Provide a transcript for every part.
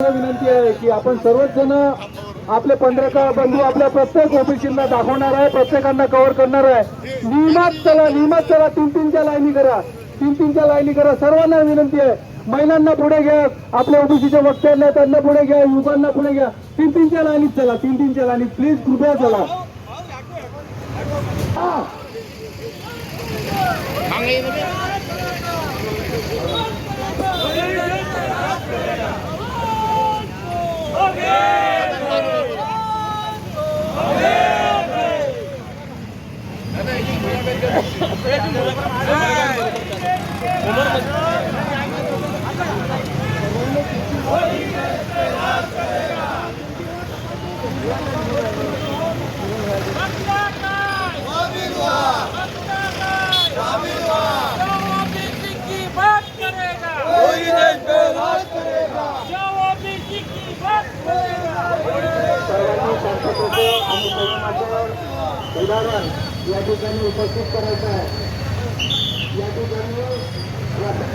विनंती आहे की आपण सर्वच जण आपले पंधरा बंधू आपल्या प्रत्येक ओबीसीला दाखवणार आहे प्रत्येकांना कव्हर करणार आहे. नियमात चला नियमात चला तीन तीनच्या लाईनी करा. तीन तीनच्या लाईनी करा. सर्वांना विनंती आहे. महिलांना पुढे घ्या आपल्या ओबीसीच्या वक्त्यांना त्यांना पुढे घ्या युवकांना पुढे घ्या. तीन तीनच्या लाईनीत चला तीन तीनच्या लाईनीत. प्लीज कृपया चला. हा. ओबीसी की बात करेगा जो ओबीसी की बात करेगा सर्वांनी शांततेचं आणि संयमाचं उदाहरण या ठिकाणी उपस्थित करायचं आहे. या ठिकाणी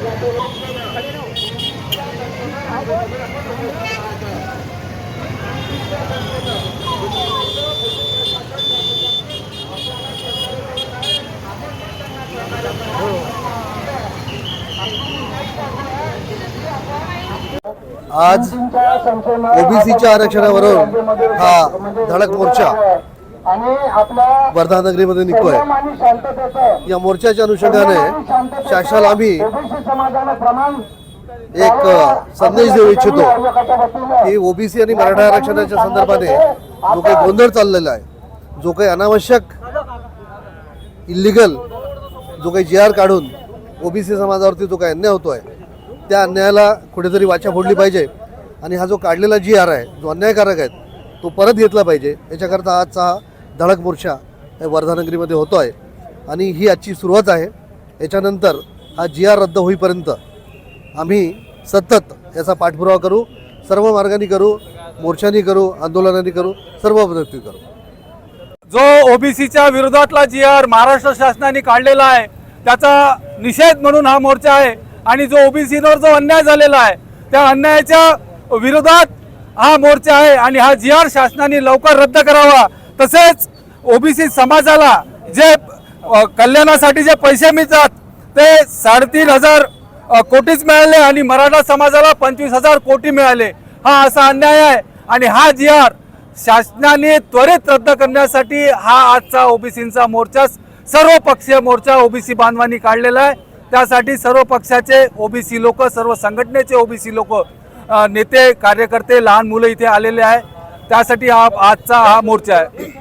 आज ओबीसीच्या आरक्षणावरून हा धडक मोर्चा आणि आपल्या वर्धा नगरीमध्ये निघतोय या मोर्चाच्या अनुषंगाने शासनाला आम्ही एक संदेश देऊ इच्छितो की ओबीसी आणि मराठा आरक्षणाच्या संदर्भाने जो काही गोंधळ चाललेला आहे जो काही अनावश्यक इलिगल जो काही जी आर काढून ओबीसी समाजावरती जो काही अन्याय होतोय त्या अन्यायाला कुठेतरी वाचा फोडली पाहिजे. आणि हा जो काढलेला जी आर आहे जो अन्यायकारक आहे तो परत घेतला पाहिजे. याच्याकरता आजचा हा धडक मोर्चा हे होतो आहे आणि ही आजची सुरुवात आहे. याच्यानंतर हा जी आर रद्द होईपर्यंत आम्ही सतत याचा पाठपुरावा करू सर्व मार्गाने करू मोर्चानी करू आंदोलनाने करू सर्व पद्धती करू. जो ओबीसीच्या विरोधातला जी आर महाराष्ट्र शासनाने काढलेला आहे त्याचा निषेध म्हणून हा मोर्चा आहे. आणि जो ओबीसीवर जो अन्याय झालेला आहे त्या अन्यायाच्या विरोधात हा मोर्चा आहे. आणि हा जी आर शासनाने लवकर रद्द करावा. तसेच ओबीसी समाजाला जे कल्याणासाठी जे पैसे मिळतात ते साडेतीन हजार कोटीच मिळाले आणि मराठा समाजाला पंचवीस हजार कोटी मिळाले. हा असा अन्याय आहे आणि हा जी आर शासनाने त्वरित रद्द करण्यासाठी हा आजचा ओबीसींचा मोर्चा सर्व पक्षीय मोर्चा ओबीसी बांधवांनी काढलेला आहे. त्यासाठी सर्व पक्षाचे ओबीसी लोक सर्व संघटनेचे ओबीसी लोक नेते कार्यकर्ते लहान मुलं इथे आलेले आहे त्यासाठी हा आजचा हा मोर्चा आहे.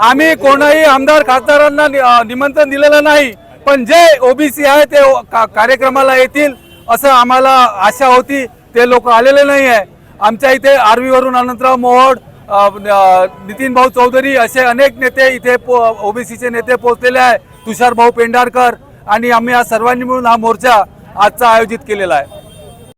आम्ही कोणाही आमदार खासदारांना निमंत्रण दिलेलं नाही पण जे ओबीसी आहे ते का- कार्यक्रमाला येतील असं आम्हाला आशा होती. ते लोक आलेले नाही आहे आमच्या इथे आर्वीवरून अनंतराव मोहोड नितीन भाऊ चौधरी असे अनेक नेते इथे ओबीसीचे नेते पोहोचलेले आहे तुषार भाऊ पेंढारकर आणि आम्ही या सर्वांनी मिळून हा मोर्चा आजचा आयोजित केलेला आहे.